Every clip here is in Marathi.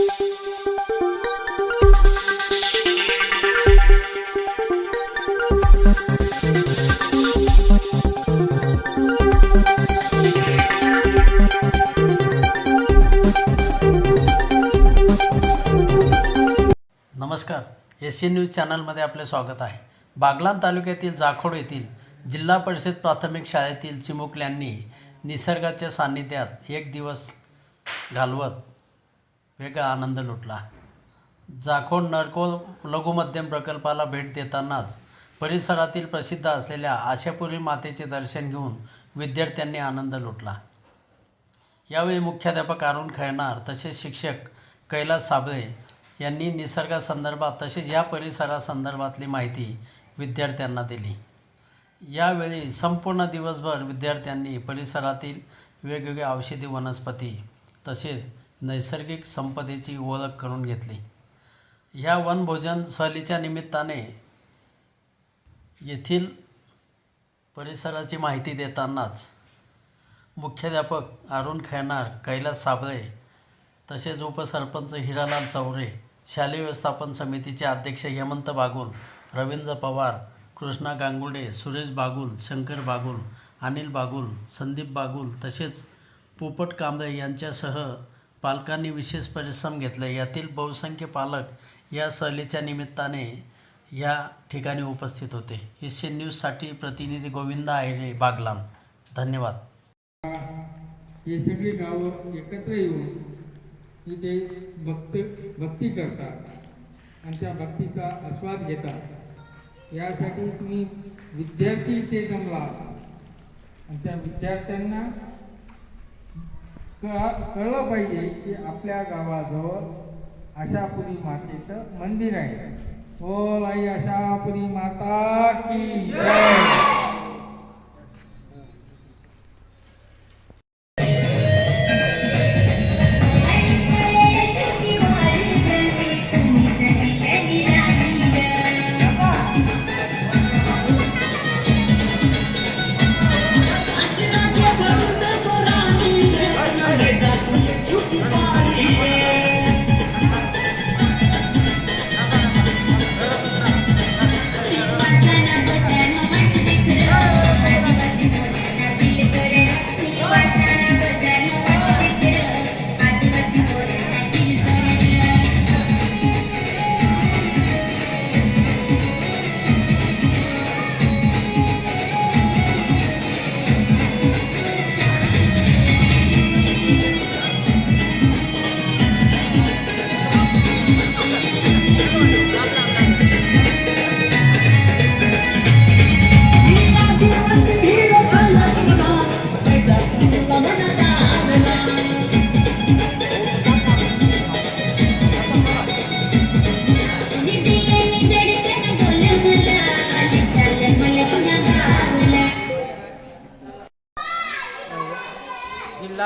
नमस्कार. एस सी न्यूज चॅनलमध्ये आपले स्वागत आहे. बागलान तालुक्यातील जाखोड येथील जिल्हा परिषद प्राथमिक शाळेतील चिमुकल्यांनी निसर्गाच्या सान्निध्यात एक दिवस घालवत वेगळा आनंद लुटला. जाखोड नरकोल लघुमध्यम प्रकल्पाला भेट देतानाच परिसरातील प्रसिद्ध असलेल्या आशापुरी मातेचे दर्शन घेऊन विद्यार्थ्यांनी आनंद लुटला. यावेळी मुख्याध्यापक अरुण खैनार तसेच शिक्षक कैलास साबळे यांनी निसर्गासंदर्भात तसेच या परिसरासंदर्भातली माहिती विद्यार्थ्यांना दिली. यावेळी संपूर्ण दिवसभर विद्यार्थ्यांनी परिसरातील वेगवेगळ्या औषधी वनस्पती तसेच नैसर्गिक संपदेची ओळख करून घेतली. ह्या वनभोजन सहलीच्या निमित्ताने येथील परिसराची माहिती देतानाच मुख्याध्यापक अरुण खैनार कैलास साबळे तसेच उपसरपंच हिरालाल चौरे शालेय व्यवस्थापन समितीचे अध्यक्ष हेमंत बागुल रवींद्र पवार कृष्णा गांगुडे सुरेश बागुल शंकर बागुल अनिल बागुल संदीप बागुल तसेच पोपट कांबळे यांच्यासह पालकांनी विशेष परिश्रम घेतले. यातील बहुसंख्य पालक या सहलीच्या निमित्ताने या ठिकाणी उपस्थित होते. एशियन न्यूजसाठी प्रतिनिधी गोविंदा आयरे बागलाम धन्यवाद. हे सगळी गावं एकत्र येऊन इथे भक्त भक्ती करतात आणि त्या भक्तीचा आस्वाद घेतात. यासाठी तुम्ही विद्यार्थी इथे जमला आणि त्या विद्यार्थ्यांना कळलं पाहिजे की आपल्या गावाजवळ आशापुरी मातेचं मंदिर आहे. हो आई आशापुरी माता की जय.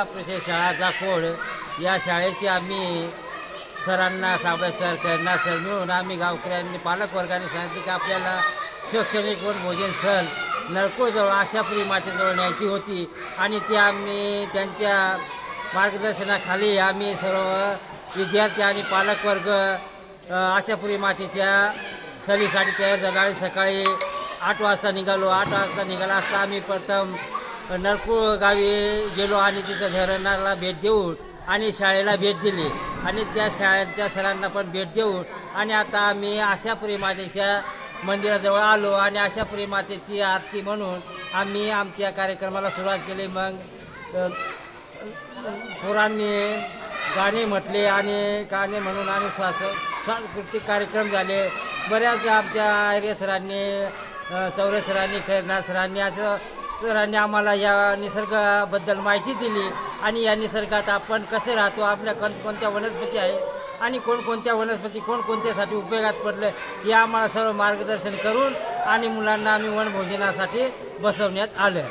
परिषद शाळा जाखोड या शाळेची आम्ही सरांना साबळे सर करणार सर मिळून आम्ही गावकऱ्यांनी पालकवर्गाने सांगितले की आपल्याला शैक्षणिक वन भोजन सहल नळकोजवळ आशापुरी मातेजवळ न्यायची होती. आणि ते आम्ही त्यांच्या मार्गदर्शनाखाली आम्ही सर्व विद्यार्थी आणि पालकवर्ग आशापुरी मातेच्या सहलीसाठी तयार झालो. आणि सकाळी आठ वाजता निघालो. आठ वाजता निघाला असता आम्ही प्रथम नरकुळ गावी गेलो आणि तिथं धरणाला भेट देऊन आणि शाळेला भेट दिली. आणि त्या शाळेच्या सरांना पण भेट देऊन आणि आता आम्ही आशापुरी मातेच्या मंदिराजवळ आलो आणि आशापुरी मातेची आरती म्हणून आम्ही आमच्या कार्यक्रमाला सुरुवात केली. मग पोरांनी गाणे म्हटले आणि गाणे म्हणून आणि श्वास सांस्कृतिक कार्यक्रम झाले. बऱ्याच आमच्या आर्य सरांनी चौरे सरांनी खैरनाथ सरांनी असं सरांनी आम्हाला या निसर्गाबद्दल माहिती दिली आणि या निसर्गात आपण कसे राहतो आपल्या कण कोणत्या वनस्पती आहे आणि कोणकोणत्या वनस्पती कोणकोणत्यासाठी उपयोगात पडलं हे आम्हाला सर्व मार्गदर्शन करून आणि मुलांना आम्ही वनभोजनासाठी बसवण्यात आलं